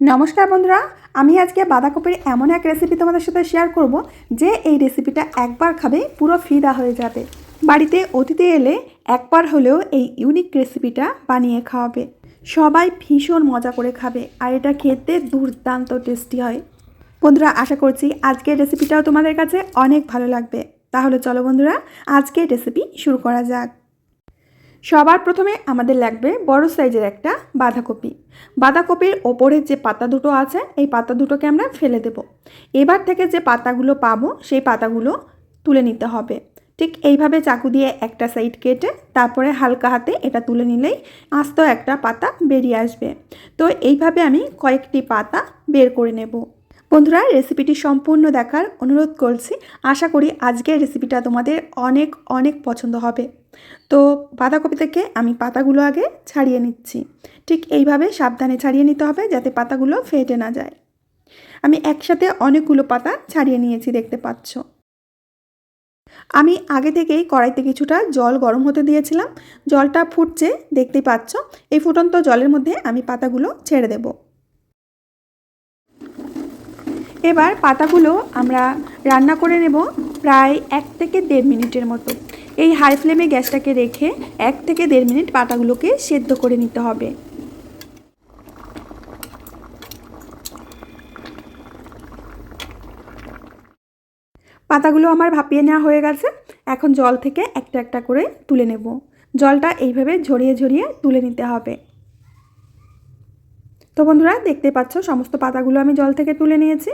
নমস্কার বন্ধুরা, আমি আজকে বাঁধাকপির এমন এক রেসিপি তোমাদের সাথে শেয়ার করব যে এই রেসিপিটা একবার খাবে পুরো ফিদা হয়ে যাবে। বাড়িতে অতিথি এলে একবার হলেও এই ইউনিক রেসিপিটা বানিয়ে খাওয়াবে। সবাই ভীষণ মজা করে খাবে আর এটা খেতে দুর্দান্ত টেস্টি হয়। বন্ধুরা, আশা করছি আজকের রেসিপিটাও তোমাদের কাছে অনেক ভালো লাগবে। তাহলে চলো বন্ধুরা, আজকের রেসিপি শুরু করা যাক। সবার প্রথমে আমাদের লাগবে বড় সাইজের একটা বাঁধাকপি। বাঁধাকপির ওপরের যে পাতা দুটো আছে, এই পাতা দুটোকে আমরা ফেলে দেব। এবার থেকে যে পাতাগুলো পাবো, সেই পাতাগুলো তুলে নিতে হবে। ঠিক এইভাবে চাকু দিয়ে একটা সাইড কেটে তারপরে হালকা হাতে এটা তুলে নিলেই আস্ত একটা পাতা বেরিয়ে আসবে। তো এইভাবে আমি কয়েকটি পাতা বের করে নেব। বন্ধুরা রেসিপিটি সম্পূর্ণ দেখার অনুরোধ করছি। আশা করি আজকের রেসিপিটা তোমাদের অনেক অনেক পছন্দ হবে। তো বাঁধাকপি থেকে আমি পাতাগুলো আগে ছাড়িয়ে নিচ্ছি। ঠিক এইভাবে সাবধানে ছাড়িয়ে নিতে হবে যাতে পাতাগুলো ফেটে না যায়। আমি একসাথে অনেকগুলো পাতা ছাড়িয়ে নিয়েছি, দেখতে পাচ্ছ। আমি আগে থেকেই কড়াইতে কিছুটা জল গরম হতে দিয়েছিলাম। জলটা ফুটছে দেখতেই পাচ্ছ। এই ফুটন্ত জলের মধ্যে আমি পাতাগুলো ছেড়ে দেব। এবার পাতাগুলো আমরা রান্না করে নেব প্রায় এক থেকে দেড় মিনিটের মতো। এই হাই ফ্লেমে গ্যাসটাকে রেখে এক থেকে দেড় মিনিট পাতাগুলোকে সেদ্ধ করে নিতে হবে। পাতাগুলো আমার ভাপিয়ে নেওয়া হয়ে গেছে। এখন জল থেকে একটা একটা করে তুলে নেব। জলটা এইভাবে ঝরিয়ে ঝরিয়ে তুলে নিতে হবে। তো বন্ধুরা, দেখতে পাচ্ছ, সমস্ত পাতাগুলো আমি জল থেকে তুলে নিয়েছি।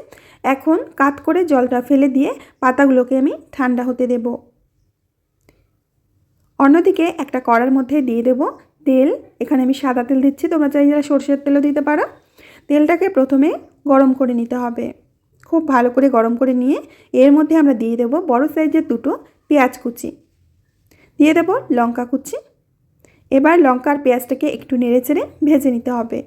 এখন কাত করে জলটা ফেলে দিয়ে পাতাগুলোকে আমি ঠান্ডা হতে দেব। অন্যদিকে একটা কড়ার মধ্যে দিয়ে দেব তেল। এখানে আমি সাদা তেল দিচ্ছি, তোমরা চাইলে সর্ষের তেলও দিতে পারো। তেলটাকে প্রথমে গরম করে নিতে হবে। খুব ভালো করে গরম করে নিয়ে এর মধ্যে আমরা দিয়ে দেব বড় সাইজের দুটো পেঁয়াজ কুচি। দিয়ে দেব লঙ্কা কুচি। এবার লঙ্কা আর পেঁয়াজটাকে একটু নেড়ে চেড়ে ভেজে নিতে হবে।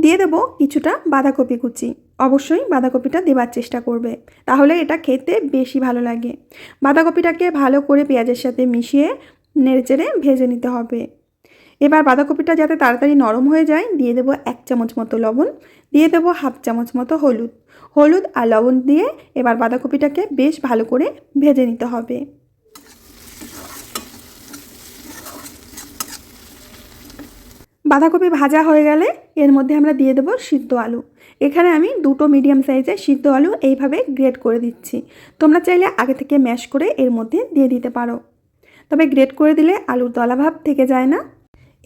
দিয়ে দেবো কিছুটা বাঁধাকপি কুচি। অবশ্যই বাঁধাকপিটা দেবার চেষ্টা করবে। তাহলে এটা খেতে বেশি ভালো লাগে। বাঁধাকপিটাকে ভালো করে পেঁয়াজের সাথে মিশিয়ে নেড়েচেড়ে ভেজে নিতে হবে। এবার বাঁধাকপিটা যাতে তাড়াতাড়ি নরম হয়ে যায়, দিয়ে দেবো এক চামচ মতো লবণ, দিয়ে দেবো হাফ চামচ মতো হলুদ। হলুদ আর লবণ দিয়ে এবার বাঁধাকপিটাকে বেশ ভালো করে ভেজে নিতে হবে। বাঁধাকপি ভাজা হয়ে গেলে এর মধ্যে আমরা দিয়ে দেবো সিদ্ধ আলু। এখানে আমি দুটো মিডিয়াম সাইজের সিদ্ধ আলু এইভাবে গ্রেট করে দিচ্ছি। তোমরা চাইলে আগে থেকে ম্যাশ করে এর মধ্যে দিয়ে দিতে পারো। তবে গ্রেট করে দিলে আলুর দলাভাব থেকে যায় না।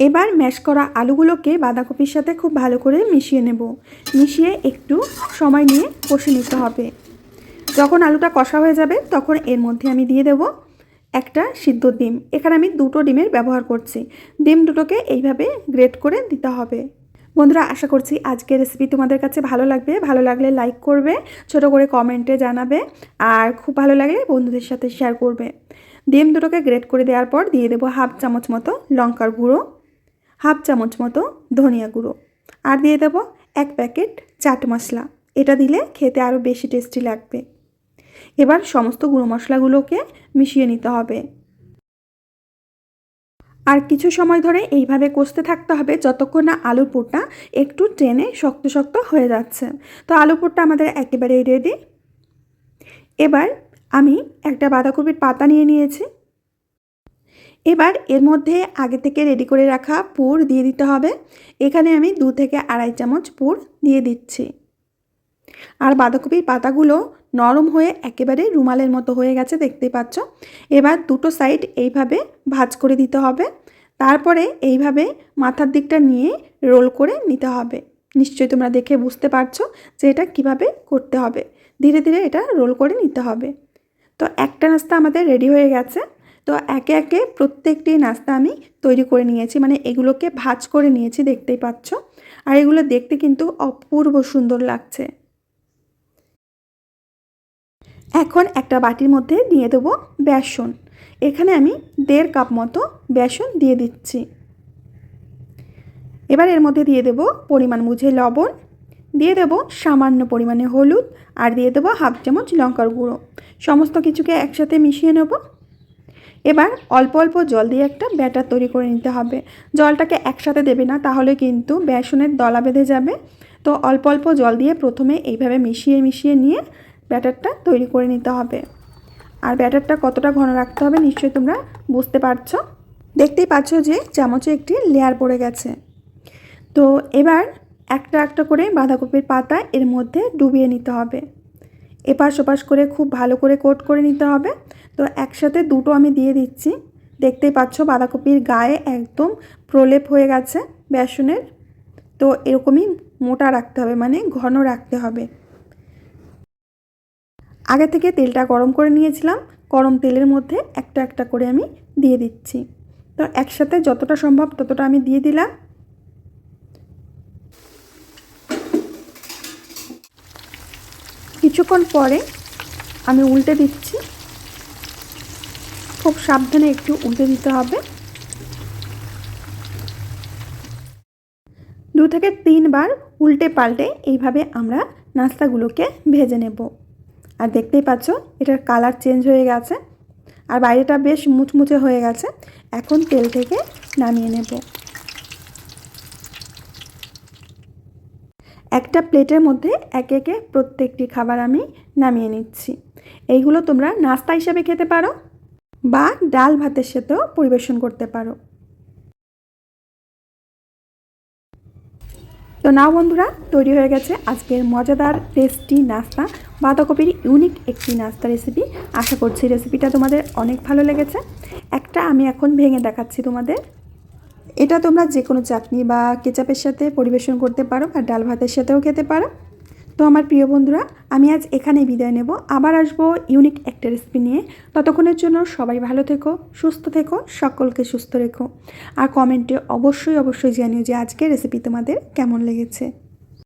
এবার ম্যাশ করা আলুগুলোকে বাঁধাকপির সাথে খুব ভালো করে মিশিয়ে নেব। মিশিয়ে একটু সময় নিয়ে কষে নিতে হবে। যখন আলুটা কষা হয়ে যাবে, তখন এর মধ্যে আমি দিয়ে দেবো একটা সিদ্ধ ডিম। এখানে আমি দুটো ডিমের ব্যবহার করছি। ডিম দুটোকে এইভাবে গ্রেট করে দিতে হবে। বন্ধুরা, আশা করছি আজকের রেসিপি তোমাদের কাছে ভালো লাগবে। ভালো লাগলে লাইক করবে, ছোট করে কমেন্টে জানাবে আর খুব ভালো লাগলে বন্ধুদের সাথে শেয়ার করবে। ডিম দুটোকে গ্রেট করে দেওয়ার পর দিয়ে দেবো হাফ চামচ মতো লঙ্কার গুঁড়ো, হাফ চামচ মতো ধনিয়া গুঁড়ো আর দিয়ে দেবো এক প্যাকেট চাট মশলা। এটা দিলে খেতে আরও বেশি টেস্টি লাগবে। এবার সমস্ত গুঁড়ো মশলাগুলোকে মিশিয়ে নিতে হবে। আর কিছু সময় ধরে এইভাবে কষতে থাকতে হবে যতক্ষণ না আলুর পুরটা একটু টেনে শক্ত শক্ত হয়ে যাচ্ছে। তো আলু পুরটা আমাদের একেবারেই রেডি এবার আমি একটা বাঁধাকপির পাতা নিয়ে নিয়েছি। এবার এর মধ্যে আগে থেকে রেডি করে রাখা পুর দিয়ে দিতে হবে। এখানে আমি দু থেকে আড়াই চামচ পুর দিয়ে দিচ্ছি। আর বাঁধাকপির পাতাগুলো নরম হয়ে একেবারে রুমালের মতো হয়ে গেছে দেখতে পাচ্ছ। এবার দুটো সাইড এইভাবে ভাজ করে দিতে হবে। তারপরে এইভাবে মাথার দিকটা নিয়ে রোল করে নিতে হবে। নিশ্চয়ই তোমরা দেখে বুঝতে পারছ যে এটা কীভাবে করতে হবে। ধীরে ধীরে এটা রোল করে নিতে হবে। তো একটা নাস্তা আমাদের রেডি হয়ে গেছে। তো একে একে প্রত্যেকটি নাস্তা আমি তৈরি করে নিয়েছি মানে এগুলোকে ভাজ করে নিয়েছি, দেখতেই পাচ্ছ। আর এগুলো দেখতে কিন্তু অপূর্ব সুন্দর লাগছে। এখন একটা বাটির মধ্যে দিয়ে দেবো বেসন। এখানে আমি দেড় কাপ মতো বেসন দিয়ে দিচ্ছি। এবার এর মধ্যে দিয়ে দেব পরিমাণ বুঝে লবণ, দিয়ে দেব সামান্য পরিমাণে হলুদ, আর দিয়ে দেবো হাফ চামচ লঙ্কার গুঁড়ো। সমস্ত কিছুকে একসাথে মিশিয়ে নেব। এবার অল্প অল্প জল দিয়ে একটা ব্যাটার তৈরি করে নিতে হবে। জলটাকে একসাথে দেবে না, তাহলে কিন্তু বেসনের দলা বেঁধে যাবে। তো অল্প অল্প জল দিয়ে প্রথমে এইভাবে মিশিয়ে মিশিয়ে নিয়ে ব্যাটারটা তৈরি করে নিতে হবে। আর ব্যাটারটা কতটা ঘন রাখতে হবে নিশ্চয়ই তোমরা বুঝতে পারছ। দেখতেই পাচ্ছ যে চামচে একটি লেয়ার পড়ে গেছে। তো এবার একটা একটা করে বাঁধাকপির পাতা এর মধ্যে ডুবিয়ে নিতে হবে। এপাশ ওপাশ করে খুব ভালো করে কোট করে নিতে হবে। তো একসাথে দুটো আমি দিয়ে দিচ্ছি। দেখতেই পাচ্ছ বাঁধাকপির গায়ে একদম প্রলেপ হয়ে গেছে বেসনের। তো এরকমই মোটা রাখতে হবে মানে ঘন রাখতে হবে। আগে থেকে তেলটা গরম করে নিয়েছিলাম। গরম তেলের মধ্যে একটা একটা করে আমি দিয়ে দিচ্ছি। তো একসাথে যতটা সম্ভব ততটা আমি দিয়ে দিলাম। কিছুক্ষণ পরে আমি উল্টে দিচ্ছি। খুব সাবধানে একটু উল্টে দিতে হবে। দু থেকে তিনবার উল্টে পাল্টে এইভাবে আমরা নাস্তাগুলোকে ভেজে নেব। আর দেখতেই পাচ্ছ, এটার কালার চেঞ্জ হয়ে গেছে। আর বাইরেটা বেশ মুচমুচে হয়ে গেছে। এখন তেল থেকে নামিয়ে নেব। একটা প্লেটের মধ্যে একে একে প্রত্যেকটি খাবার আমি নামিয়ে নিচ্ছি। এইগুলো তোমরা নাস্তা হিসাবে খেতে পারো বা ডাল ভাতের সাথেও পরিবেশন করতে পারো। তো না বন্ধুরা, তৈরি হয়ে গেছে আজকের মজাদার টেস্টি নাস্তা, বাঁধাকপির ইউনিক একটি নাস্তা রেসিপি আশা করছি রেসিপিটা তোমাদের অনেক ভালো লেগেছে। একটা আমি এখন ভেঙে দেখাচ্ছি তোমাদের। এটা তোমরা যে কোনো চাটনি বা কেচাপের সাথে পরিবেশন করতে পারো আর ডাল ভাতের সাথেও খেতে পারো। তো আমার প্রিয় বন্ধুরা, আমি আজ এখানে বিদায় নেব। আবার আসব ইউনিক একটা রেসিপি নিয়ে। ততক্ষণের জন্য সবাই ভালো থেকো, সুস্থ থেকো, সকলকে সুস্থ রেখো। আর কমেন্টে অবশ্যই অবশ্যই জানিও যে আজকের রেসিপি তোমাদের কেমন লেগেছে।